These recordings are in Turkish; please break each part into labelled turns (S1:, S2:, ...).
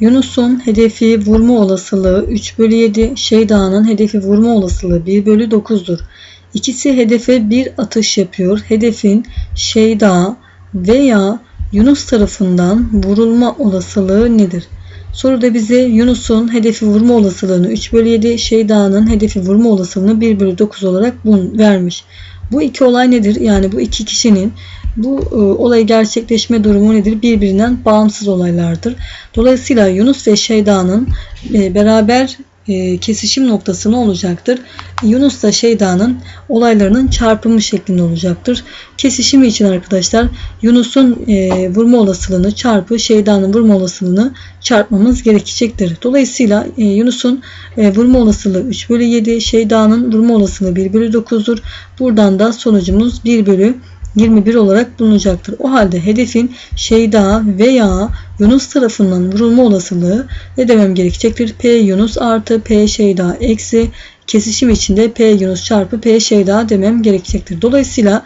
S1: Yunus'un hedefi vurma olasılığı 3 bölü 7, Şeyda'nın hedefi vurma olasılığı 1 bölü 9'dur. İkisi hedefe bir atış yapıyor. Hedefin Şeyda veya Yunus tarafından vurulma olasılığı nedir? Soruda bize Yunus'un hedefi vurma olasılığını 3 bölü 7, Şeyda'nın hedefi vurma olasılığını 1 bölü 9 olarak bun vermiş. Bu iki olay nedir? Yani bu iki kişinin bu e, olayı gerçekleşme durumu nedir? Birbirinden bağımsız olaylardır. Dolayısıyla Yunus ve Şeyda'nın e, beraber e, kesişim noktası ne olacaktır? Yunus da Şeyda'nın olaylarının çarpımı şeklinde olacaktır. Kesişimi için arkadaşlar Yunus'un e, vurma olasılığını çarpı Şeyda'nın vurma olasılığını çarpmamız gerekecektir. Dolayısıyla e, Yunus'un e, vurma olasılığı 3 bölü 7, Şeyda'nın vurma olasılığı 1 bölü 9'dur. Buradan da sonucumuz 1 bölü 21 olarak bulunacaktır. O halde hedefin Şeyda veya Yunus tarafından vurulma olasılığı ne demem gerekecektir? P Yunus artı P Şeyda eksi kesişim içinde P Yunus çarpı P Şeyda demem gerekecektir. Dolayısıyla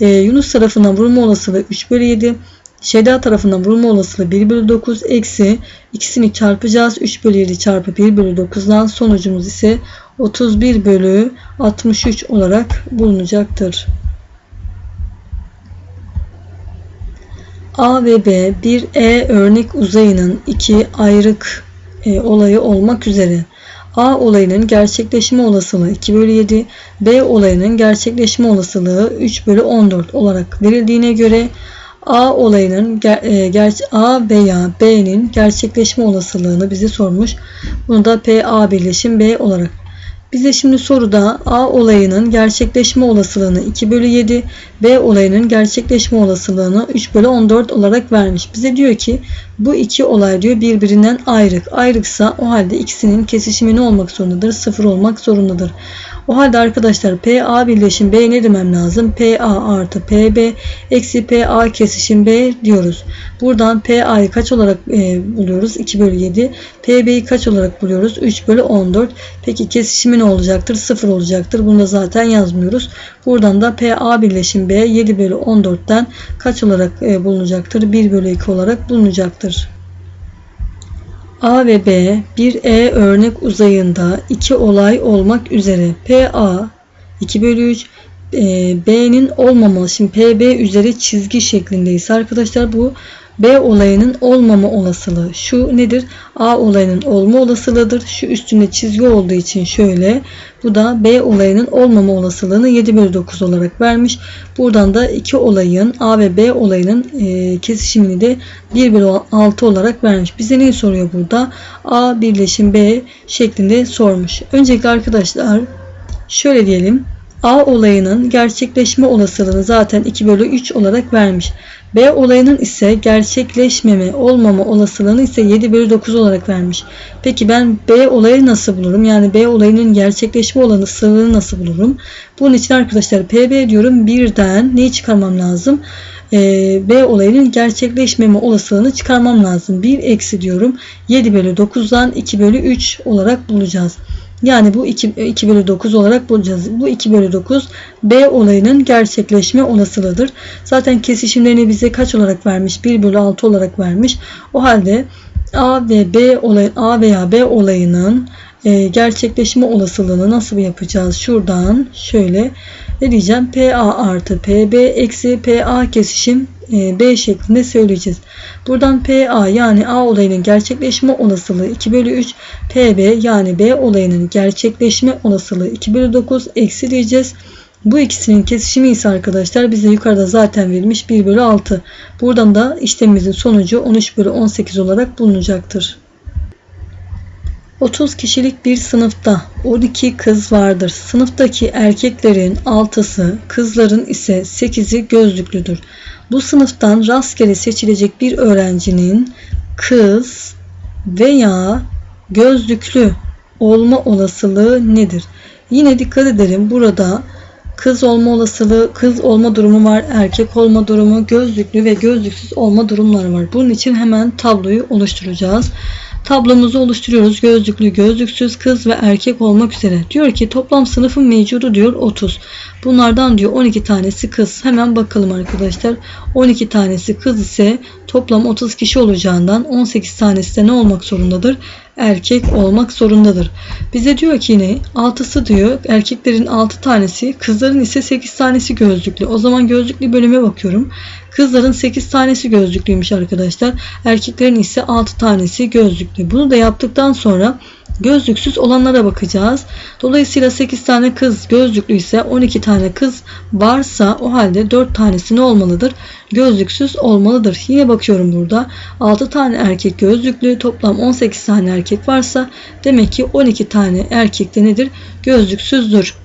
S1: e, Yunus tarafından vurulma olasılığı 3 bölü 7 Şeyda tarafından vurma olasılığı 1 bölü 9 eksi ikisini çarpacağız. 3 bölü 7 çarpı 1 bölü 9'dan sonucumuz ise 31 bölü 63 olarak bulunacaktır. A ve B bir E örnek uzayının iki ayrık e, olayı olmak üzere A olayının gerçekleşme olasılığı 2 bölü 7, B olayının gerçekleşme olasılığı 3 bölü 14 olarak verildiğine göre A olayının e, ger, A veya B'nin gerçekleşme olasılığını bize sormuş. Bunu da P A birleşim B olarak bize şimdi soruda A olayının gerçekleşme olasılığını 2 bölü 7, B olayının gerçekleşme olasılığını 3 bölü 14 olarak vermiş. Bize diyor ki bu iki olay diyor birbirinden ayrık. Ayrıksa o halde ikisinin kesişimi ne olmak zorundadır? Sıfır olmak zorundadır. O halde arkadaşlar PA birleşim B ne demem lazım? PA artı PB eksi PA kesişim B diyoruz. Buradan PA'yı kaç olarak e, buluyoruz? 2 bölü 7. PB'yi kaç olarak buluyoruz? 3 bölü 14. Peki kesişimi ne olacaktır? 0 olacaktır. Bunu da zaten yazmıyoruz. Buradan da PA birleşim B 7 bölü 14'ten kaç olarak e, bulunacaktır? 1 bölü 2 olarak bulunacaktır. A ve B bir E örnek uzayında iki olay olmak üzere PA 2 bölü 3 e, B'nin olmamalı. Şimdi PB üzeri çizgi şeklindeyiz. Arkadaşlar bu B olayının olmama olasılığı. Şu nedir? A olayının olma olasılığıdır. Şu üstünde çizgi olduğu için şöyle. Bu da B olayının olmama olasılığını 7 bölü 9 olarak vermiş. Buradan da iki olayın A ve B olayının e, kesişimini de 1 bölü 6 olarak vermiş. Bize neyi soruyor burada? A birleşim B şeklinde sormuş. Öncelikle arkadaşlar şöyle diyelim. A olayının gerçekleşme olasılığını zaten 2 bölü 3 olarak vermiş. B olayının ise gerçekleşmeme olmama olasılığını ise 7 bölü 9 olarak vermiş. Peki ben B olayı nasıl bulurum? Yani B olayının gerçekleşme olasılığını nasıl bulurum? Bunun için arkadaşlar PB diyorum birden neyi çıkarmam lazım? Ee, B olayının gerçekleşmeme olasılığını çıkarmam lazım. 1 eksi diyorum 7 bölü 9'dan 2 bölü 3 olarak bulacağız. Yani bu 2, 2 bölü 9 olarak bulacağız. Bu 2 bölü 9 B olayının gerçekleşme olasılığıdır. Zaten kesişimlerini bize kaç olarak vermiş? 1 bölü 6 olarak vermiş. O halde A ve B olay, A veya B olayının e, gerçekleşme olasılığını nasıl yapacağız? Şuradan şöyle ne diyeceğim? PA artı PB eksi PA kesişim e, B şeklinde söyleyeceğiz. Buradan PA yani A olayının gerçekleşme olasılığı 2 bölü 3 PB yani B olayının gerçekleşme olasılığı 2 bölü 9 eksi diyeceğiz. Bu ikisinin kesişimi ise arkadaşlar bize yukarıda zaten verilmiş 1 bölü 6. Buradan da işlemimizin sonucu 13 bölü 18 olarak bulunacaktır. 30 kişilik bir sınıfta 12 kız vardır. Sınıftaki erkeklerin 6'sı, kızların ise 8'i gözlüklüdür. Bu sınıftan rastgele seçilecek bir öğrencinin kız veya gözlüklü olma olasılığı nedir? Yine dikkat edelim burada kız olma olasılığı, kız olma durumu var, erkek olma durumu, gözlüklü ve gözlüksüz olma durumları var. Bunun için hemen tabloyu oluşturacağız. Tablomuzu oluşturuyoruz. Gözlüklü, gözlüksüz, kız ve erkek olmak üzere. Diyor ki toplam sınıfın mevcudu diyor 30. Bunlardan diyor 12 tanesi kız. Hemen bakalım arkadaşlar. 12 tanesi kız ise toplam 30 kişi olacağından 18 tanesi de ne olmak zorundadır? Erkek olmak zorundadır. Bize diyor ki yine 6'sı diyor erkeklerin 6 tanesi kızların ise 8 tanesi gözlüklü. O zaman gözlüklü bölüme bakıyorum. Kızların 8 tanesi gözlüklüymüş arkadaşlar. Erkeklerin ise 6 tanesi gözlüklü. Bunu da yaptıktan sonra gözlüksüz olanlara bakacağız. Dolayısıyla 8 tane kız gözlüklü ise 12 tane kız varsa o halde 4 tanesi ne olmalıdır? Gözlüksüz olmalıdır. Yine bakıyorum burada 6 tane erkek gözlüklü toplam 18 tane erkek varsa demek ki 12 tane erkekte nedir? Gözlüksüzdür.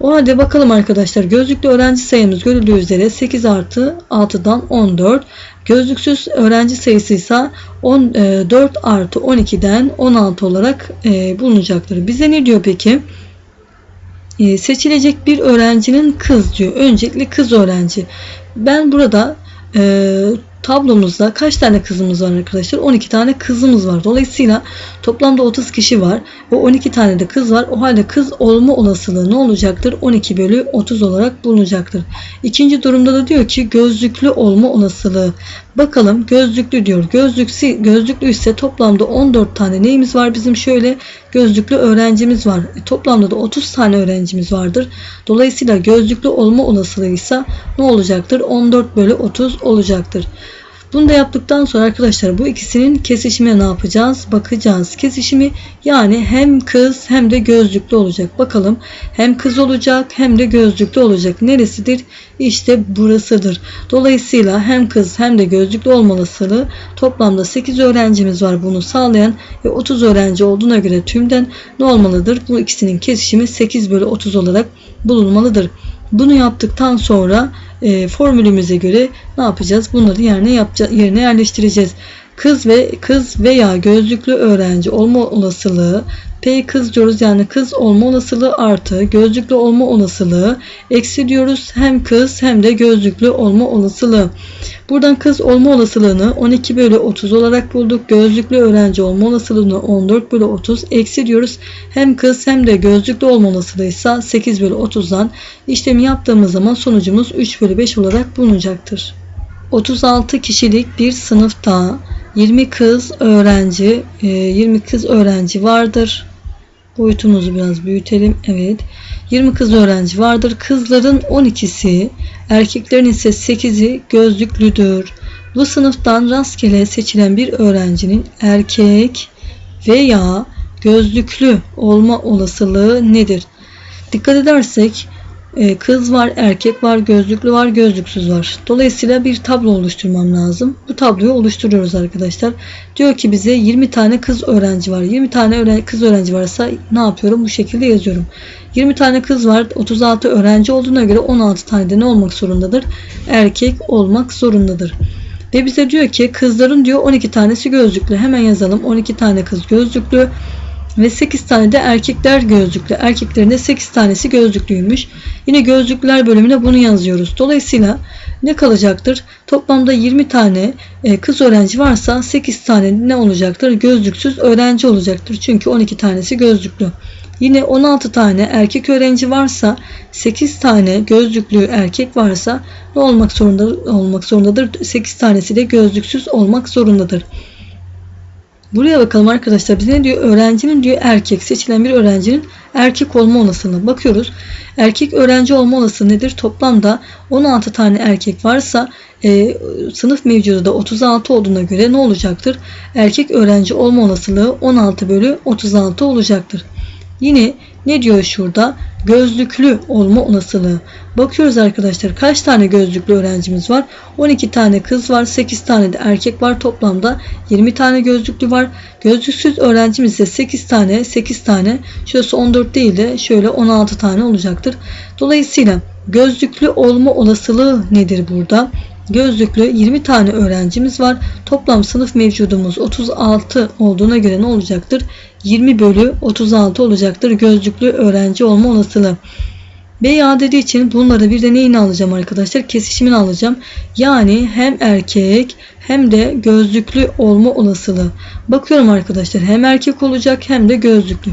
S1: O halde bakalım arkadaşlar gözlüklü öğrenci sayımız görüldüğü üzere 8 artı 6'dan 14. Gözlüksüz öğrenci sayısı ise 14 artı 12'den 16 olarak e, bulunacaktır. Bize ne diyor peki? E, seçilecek bir öğrencinin kız diyor. Öncelikle kız öğrenci. Ben burada e, tablomuzda kaç tane kızımız var arkadaşlar? 12 tane kızımız var. Dolayısıyla toplamda 30 kişi var ve 12 tane de kız var. O halde kız olma olasılığı ne olacaktır? 12 bölü 30 olarak bulunacaktır. İkinci durumda da diyor ki gözlüklü olma olasılığı. Bakalım gözlüklü diyor. Gözlüksü, gözlüklü ise toplamda 14 tane neyimiz var? Bizim şöyle gözlüklü öğrencimiz var. E, toplamda da 30 tane öğrencimiz vardır. Dolayısıyla gözlüklü olma olasılığı ise ne olacaktır? 14 bölü 30 olacaktır. Bunu da yaptıktan sonra arkadaşlar bu ikisinin kesişimine ne yapacağız? Bakacağız. Kesişimi yani hem kız hem de gözlüklü olacak. Bakalım hem kız olacak hem de gözlüklü olacak. Neresidir? İşte burasıdır. Dolayısıyla hem kız hem de gözlüklü olmalısılı toplamda 8 öğrencimiz var bunu sağlayan ve 30 öğrenci olduğuna göre tümden ne olmalıdır? Bu ikisinin kesişimi 8 bölü 30 olarak bulunmalıdır. Bunu yaptıktan sonra e, formülümüze göre ne yapacağız? Bunları yerine yapacağız, yerine yerleştireceğiz. Kız ve kız veya gözlüklü öğrenci olma olasılığı P kız diyoruz yani kız olma olasılığı artı gözlüklü olma olasılığı eksi diyoruz hem kız hem de gözlüklü olma olasılığı. Buradan kız olma olasılığını 12 bölü 30 olarak bulduk. Gözlüklü öğrenci olma olasılığını 14 bölü 30 eksi diyoruz. Hem kız hem de gözlüklü olma olasılığı ise 8 bölü 30'dan işlemi yaptığımız zaman sonucumuz 3 bölü 5 olarak bulunacaktır. 36 kişilik bir sınıfta 20 kız öğrenci 20 kız öğrenci vardır. Boyutumuzu biraz büyütelim. Evet. 20 kız öğrenci vardır. Kızların 12'si, erkeklerin ise 8'i gözlüklüdür. Bu sınıftan rastgele seçilen bir öğrencinin erkek veya gözlüklü olma olasılığı nedir? Dikkat edersek e, kız var, erkek var, gözlüklü var, gözlüksüz var. Dolayısıyla bir tablo oluşturmam lazım. Bu tabloyu oluşturuyoruz arkadaşlar. Diyor ki bize 20 tane kız öğrenci var. 20 tane kız öğrenci varsa ne yapıyorum? Bu şekilde yazıyorum. 20 tane kız var. 36 öğrenci olduğuna göre 16 tane de ne olmak zorundadır? Erkek olmak zorundadır. Ve bize diyor ki kızların diyor 12 tanesi gözlüklü. Hemen yazalım. 12 tane kız gözlüklü ve 8 tane de erkekler gözlüklü. Erkeklerin de 8 tanesi gözlüklüymüş. Yine gözlükler bölümüne bunu yazıyoruz. Dolayısıyla ne kalacaktır? Toplamda 20 tane e, kız öğrenci varsa 8 tane ne olacaktır? Gözlüksüz öğrenci olacaktır. Çünkü 12 tanesi gözlüklü. Yine 16 tane erkek öğrenci varsa 8 tane gözlüklü erkek varsa ne olmak zorunda olmak zorundadır? 8 tanesi de gözlüksüz olmak zorundadır. Buraya bakalım arkadaşlar. Bize ne diyor? Öğrencinin diyor erkek. Seçilen bir öğrencinin erkek olma olasılığına bakıyoruz. Erkek öğrenci olma olasılığı nedir? Toplamda 16 tane erkek varsa e, sınıf mevcudu da 36 olduğuna göre ne olacaktır? Erkek öğrenci olma olasılığı 16 bölü 36 olacaktır. Yine ne diyor şurada? Gözlüklü olma olasılığı. Bakıyoruz arkadaşlar kaç tane gözlüklü öğrencimiz var? 12 tane kız var, 8 tane de erkek var. Toplamda 20 tane gözlüklü var. Gözlüksüz öğrencimiz ise 8 tane, 8 tane. Şurası 14 değil de şöyle 16 tane olacaktır. Dolayısıyla gözlüklü olma olasılığı nedir burada? Gözlüklü 20 tane öğrencimiz var. Toplam sınıf mevcudumuz 36 olduğuna göre ne olacaktır? 20 bölü 36 olacaktır gözlüklü öğrenci olma olasılığı. BA dediği için bunları bir de neyini alacağım arkadaşlar? Kesişimini alacağım. Yani hem erkek hem de gözlüklü olma olasılığı. Bakıyorum arkadaşlar hem erkek olacak hem de gözlüklü.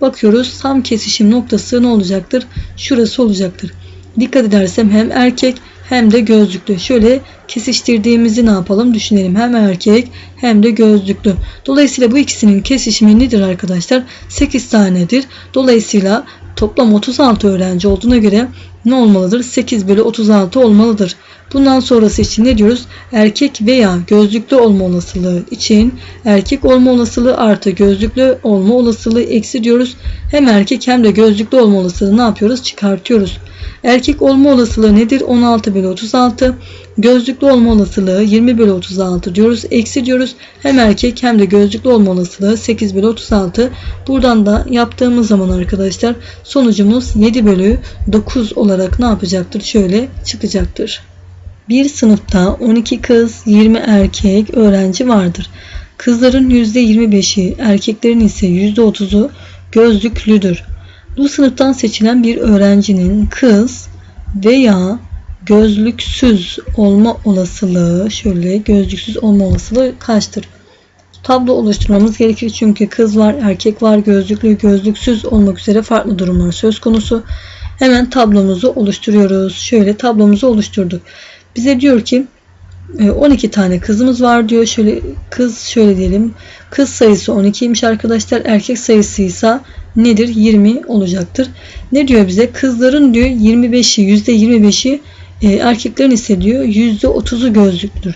S1: Bakıyoruz tam kesişim noktası ne olacaktır? Şurası olacaktır. Dikkat edersem hem erkek hem de gözlüklü. Şöyle kesiştirdiğimizi ne yapalım düşünelim. Hem erkek hem de gözlüklü. Dolayısıyla bu ikisinin kesişimi nedir arkadaşlar? 8 tanedir. Dolayısıyla toplam 36 öğrenci olduğuna göre ne olmalıdır? 8 bölü 36 olmalıdır. Bundan sonrası için ne diyoruz? Erkek veya gözlüklü olma olasılığı için erkek olma olasılığı artı gözlüklü olma olasılığı eksi diyoruz. Hem erkek hem de gözlüklü olma olasılığı ne yapıyoruz? Çıkartıyoruz. Erkek olma olasılığı nedir? 16 bölü 36. Gözlüklü olma olasılığı 20 bölü 36 diyoruz. Eksi diyoruz. Hem erkek hem de gözlüklü olma olasılığı 8 bölü 36. Buradan da yaptığımız zaman arkadaşlar sonucumuz 7 bölü 9 olarak ne yapacaktır? Şöyle çıkacaktır. Bir sınıfta 12 kız, 20 erkek öğrenci vardır. Kızların %25'i, erkeklerin ise %30'u gözlüklüdür. Bu sınıftan seçilen bir öğrencinin kız veya gözlüksüz olma olasılığı şöyle gözlüksüz olma olasılığı kaçtır? Tablo oluşturmamız gerekir çünkü kız var, erkek var, gözlüklü, gözlüksüz olmak üzere farklı durumlar söz konusu. Hemen tablomuzu oluşturuyoruz. Şöyle tablomuzu oluşturduk. Bize diyor ki 12 tane kızımız var diyor. Şöyle kız şöyle diyelim. Kız sayısı 12'ymiş arkadaşlar. Erkek sayısı ise nedir? 20 olacaktır. Ne diyor bize? Kızların diyor 25'i %25'i e, erkeklerin ise diyor %30'u gözlüktür.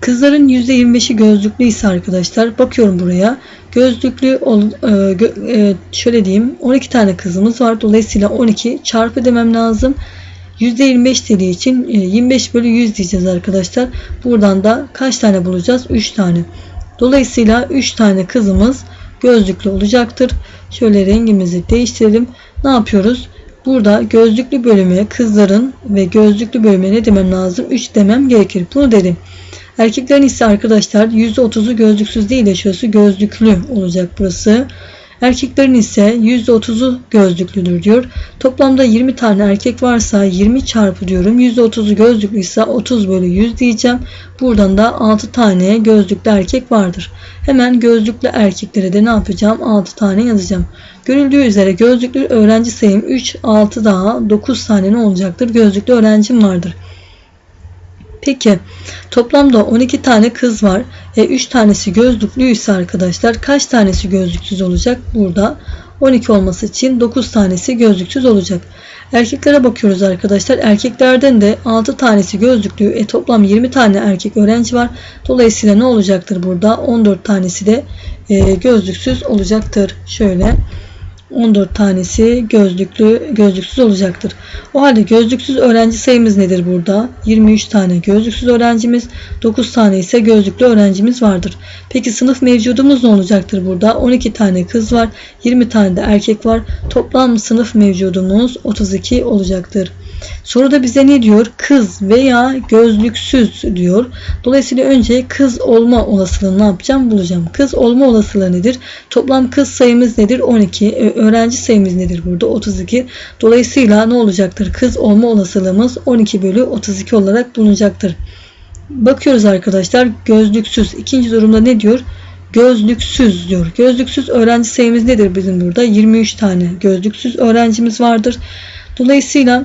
S1: Kızların %25'i gözlüklü ise arkadaşlar bakıyorum buraya. Gözlüklü e, gö, e, şöyle diyeyim 12 tane kızımız var. Dolayısıyla 12 çarpı demem lazım. %25 dediği için 25 bölü 100 diyeceğiz arkadaşlar. Buradan da kaç tane bulacağız? 3 tane. Dolayısıyla 3 tane kızımız gözlüklü olacaktır. Şöyle rengimizi değiştirelim. Ne yapıyoruz? Burada gözlüklü bölüme kızların ve gözlüklü bölüme ne demem lazım? 3 demem gerekir. Bunu dedim. Erkeklerin ise arkadaşlar %30'u gözlüksüz değil de şurası gözlüklü olacak burası. Erkeklerin ise %30'u gözlüklüdür diyor. Toplamda 20 tane erkek varsa 20 çarpı diyorum. %30'u gözlüklü ise 30 bölü 100 diyeceğim. Buradan da 6 tane gözlüklü erkek vardır. Hemen gözlüklü erkeklere de ne yapacağım? 6 tane yazacağım. Görüldüğü üzere gözlüklü öğrenci sayım 3, 6 daha 9 tane ne olacaktır? Gözlüklü öğrencim vardır. Peki toplamda 12 tane kız var. E, 3 tanesi gözlüklüyse arkadaşlar kaç tanesi gözlüksüz olacak? Burada 12 olması için 9 tanesi gözlüksüz olacak. Erkeklere bakıyoruz arkadaşlar. Erkeklerden de 6 tanesi gözlüklü. E, toplam 20 tane erkek öğrenci var. Dolayısıyla ne olacaktır burada? 14 tanesi de e, gözlüksüz olacaktır. Şöyle 14 tanesi gözlüklü, gözlüksüz olacaktır. O halde gözlüksüz öğrenci sayımız nedir burada? 23 tane gözlüksüz öğrencimiz, 9 tane ise gözlüklü öğrencimiz vardır. Peki sınıf mevcudumuz ne olacaktır burada? 12 tane kız var, 20 tane de erkek var. Toplam sınıf mevcudumuz 32 olacaktır. Soruda bize ne diyor? Kız veya gözlüksüz diyor. Dolayısıyla önce kız olma olasılığını ne yapacağım? Bulacağım. Kız olma olasılığı nedir? Toplam kız sayımız nedir? 12. Öğrenci sayımız nedir burada? 32. Dolayısıyla ne olacaktır? Kız olma olasılığımız 12 bölü 32 olarak bulunacaktır. Bakıyoruz arkadaşlar. Gözlüksüz. İkinci durumda ne diyor? Gözlüksüz diyor. Gözlüksüz öğrenci sayımız nedir bizim burada? 23 tane gözlüksüz öğrencimiz vardır. Dolayısıyla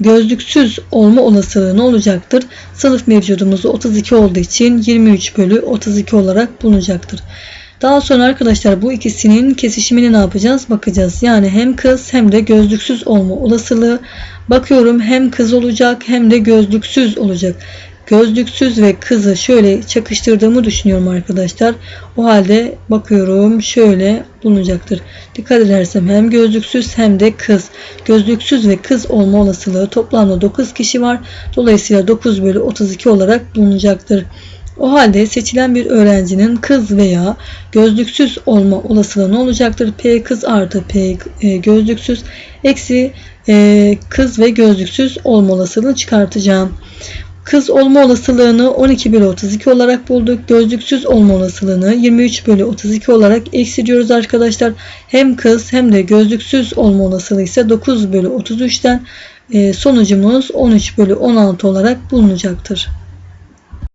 S1: gözlüksüz olma olasılığı ne olacaktır? Sınıf mevcudumuz 32 olduğu için 23 bölü 32 olarak bulunacaktır. Daha sonra arkadaşlar bu ikisinin kesişimini ne yapacağız? Bakacağız. Yani hem kız hem de gözlüksüz olma olasılığı. Bakıyorum hem kız olacak hem de gözlüksüz olacak gözlüksüz ve kızı şöyle çakıştırdığımı düşünüyorum arkadaşlar. O halde bakıyorum şöyle bulunacaktır. Dikkat edersem hem gözlüksüz hem de kız. Gözlüksüz ve kız olma olasılığı toplamda 9 kişi var. Dolayısıyla 9 bölü 32 olarak bulunacaktır. O halde seçilen bir öğrencinin kız veya gözlüksüz olma olasılığı ne olacaktır? P kız artı P e, gözlüksüz eksi e, kız ve gözlüksüz olma olasılığını çıkartacağım. Kız olma olasılığını 12 bölü 32 olarak bulduk. Gözlüksüz olma olasılığını 23 bölü 32 olarak eksiliyoruz arkadaşlar. Hem kız hem de gözlüksüz olma olasılığı ise 9 bölü 33'ten e, sonucumuz 13 bölü 16 olarak bulunacaktır.